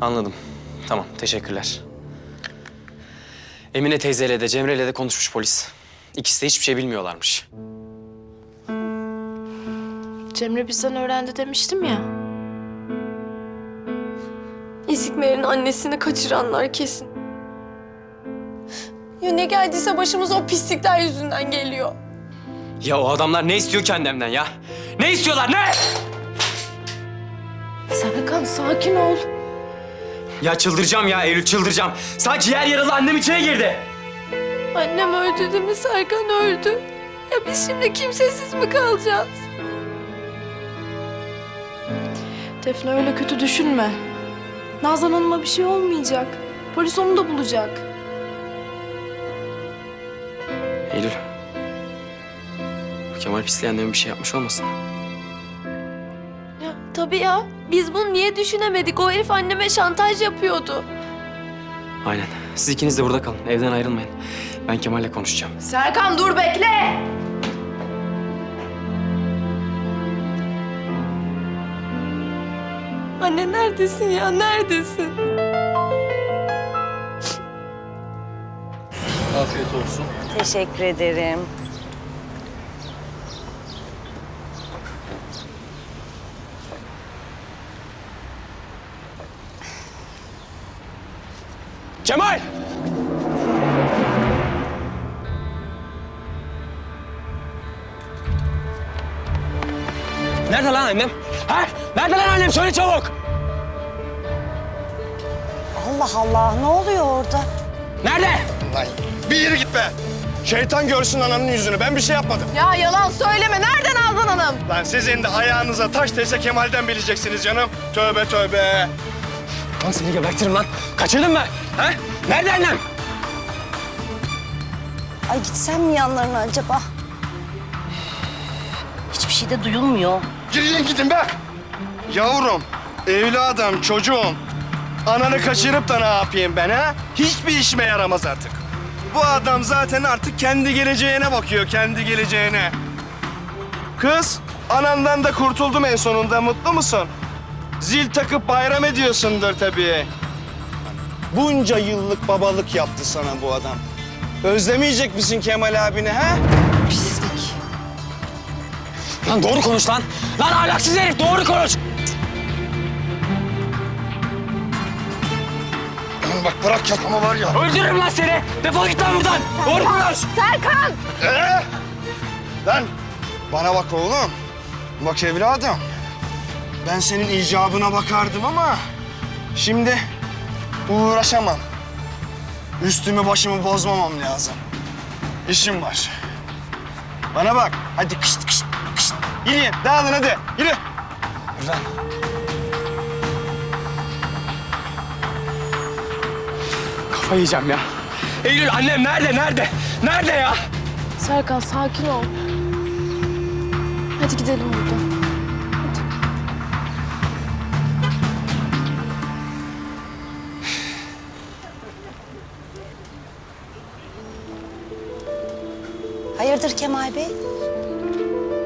Anladım. Tamam, teşekkürler. Emine teyzeyle de Cemre'yle de konuşmuş polis. İkisi de hiçbir şey bilmiyorlarmış. Cemre bizden öğrendi demiştim ya. İzikmer'in annesini kaçıranlar kesin. Ya ne geldiyse başımıza o pislikler yüzünden geliyor. Ya o adamlar ne istiyor ki annemden ya? Ne istiyorlar, ne? Serkan sakin ol. Ya çıldıracağım ya Eylül, çıldıracağım. Sanki yer yaralı annem içine girdi. Annem öldü değil mi? Serkan öldü. Ya biz şimdi kimsesiz mi kalacağız? Defne öyle kötü düşünme. Nazan Hanım'a bir şey olmayacak. Polis onu da bulacak. Eylül. bu Kemal anneme bir şey yapmış olmasın? Tabii ya. Biz bunu niye düşünemedik? O herif anneme şantaj yapıyordu. Aynen. Siz ikiniz de burada kalın. Evden ayrılmayın. Ben Kemal'le konuşacağım. Serkan dur bekle. Anne neredesin ya? Neredesin? Afiyet olsun. Teşekkür ederim. Kemal! Nerede lan annem? Ha? Nerede lan annem? Söyle çabuk! Allah Allah ne oluyor orada? Nerede? Lan bir yere git be. Şeytan görsün ananın yüzünü. Ben bir şey yapmadım. Ya yalan söyleme. Nereden Nazan Hanım? Lan sizin de ayağınıza taş değse Kemal'den bileceksiniz canım. Tövbe tövbe. Lan seni gebertirim lan. Kaçırdın mı? Ha? Nerede annem? Ay gitsem mi yanlarına acaba? Hiçbir şey de duyulmuyor. Girin gidin be. Yavrum, evladım, çocuğum. Ananı kaçırıp da ne yapayım ben ha? Hiçbir işime yaramaz artık. Bu adam zaten artık kendi geleceğine bakıyor, kendi geleceğine. Kız, anandan da kurtuldum en sonunda. Mutlu musun? Zil takıp bayram ediyorsundur tabii. Bunca yıllık babalık yaptı sana bu adam. Özlemeyecek misin Kemal abini ha? Lan doğru konuş lan. Lan ahlaksız herif doğru konuş. Lan bak bırak yapma var ya. Öldürürüm lan seni. Defol git lan buradan. Doğru konuş. Ee? Lan bana bak oğlum. Bak evladım. Ben senin icabına bakardım ama şimdi uğraşamam. Üstümü başımı bozmamam lazım. İşim var. Bana bak. Hadi kışt kışt kışt. Yürüyün. Dağılın hadi. Yürü. Lan. Kafayı yiyeceğim ya. Eylül annem nerede? Nerede? Nerede ya? Serkan sakin ol. Hadi gidelim buradan. Hayırdır Kemal Bey?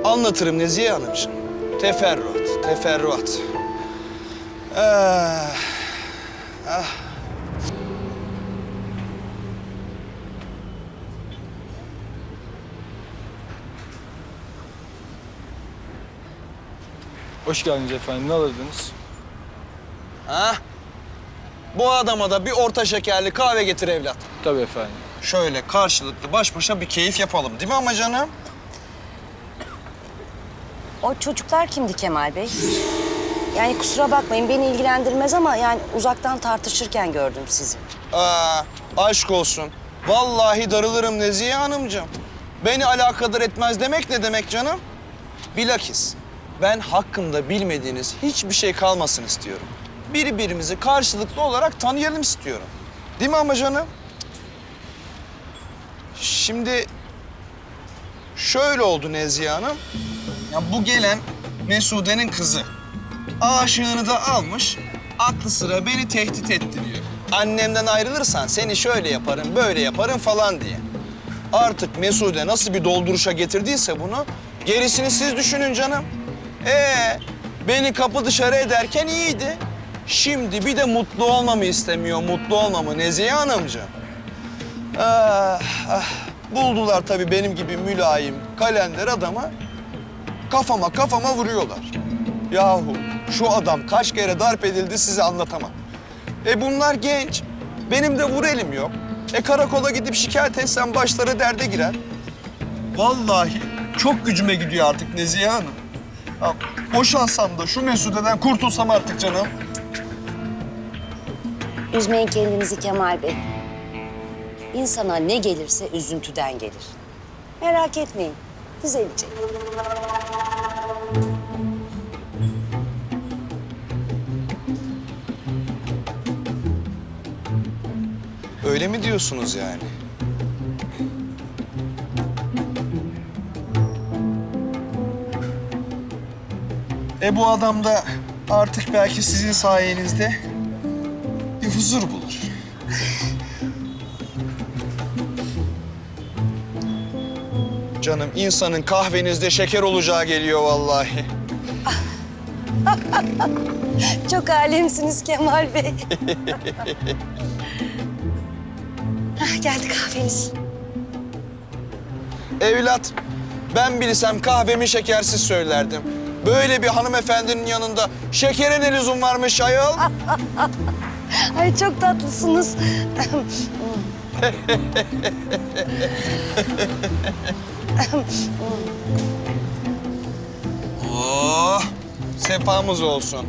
Anlatırım Nezihe Hanımcığım. Teferruat, teferruat. Ah, ah. Hoş geldiniz efendim. Ne alırdınız? Ha? Bu adama da bir orta şekerli kahve getir evlat. Tabii efendim. Şöyle karşılıklı baş başa bir keyif yapalım değil mi ama canım? O çocuklar kimdi Kemal Bey? Yani kusura bakmayın beni ilgilendirmez ama yani uzaktan tartışırken gördüm sizi. Aa, aşk olsun. Vallahi darılırım Nezihe Hanımcığım. Beni alakadar etmez demek ne demek canım? Bilakis ben hakkımda bilmediğiniz hiçbir şey kalmasın istiyorum. Birbirimizi karşılıklı olarak tanıyalım istiyorum. Değil mi ama canım? Şimdi şöyle oldu Nezihe Hanım. Ya bu gelen Mesude'nin kızı. Aşığını da almış, aklı sıra beni tehdit ettiriyor. Annemden ayrılırsan seni şöyle yaparım, böyle yaparım falan diye. Artık Mesude nasıl bir dolduruşa getirdiyse bunu, gerisini siz düşünün canım. Ee, beni kapı dışarı ederken iyiydi. Şimdi bir de mutlu olmamı istemiyor, mutlu olmamı Nezihe Hanımcığım. Ah, ah. Buldular tabii benim gibi mülayim, kalender adama. Kafama kafama vuruyorlar. Yahu şu adam kaç kere darp edildi size anlatamam. E bunlar genç. Benim de vur elim yok. E karakola gidip şikayet etsem başları derde girer. Vallahi çok gücüme gidiyor artık Nezihe Hanım. Ya, boşansam da şu Mesude'den kurtulsam artık canım. Üzmeyin kendinizi Kemal Bey. İnsana ne gelirse üzüntüden gelir. Merak etmeyin. Düzelecek. Öyle mi diyorsunuz yani? E bu adam da artık belki sizin sayenizde bir huzur bulur. Canım insanın kahvenizde şeker olacağı geliyor vallahi. Çok alemsiniz Kemal Bey. Hah, geldi kahveniz. Evlat, ben bilsem kahvemi şekersiz söylerdim. Böyle bir hanımefendinin yanında şekere ne lüzum varmış ayol? Ay çok tatlısınız. Oh, sefamız olsun.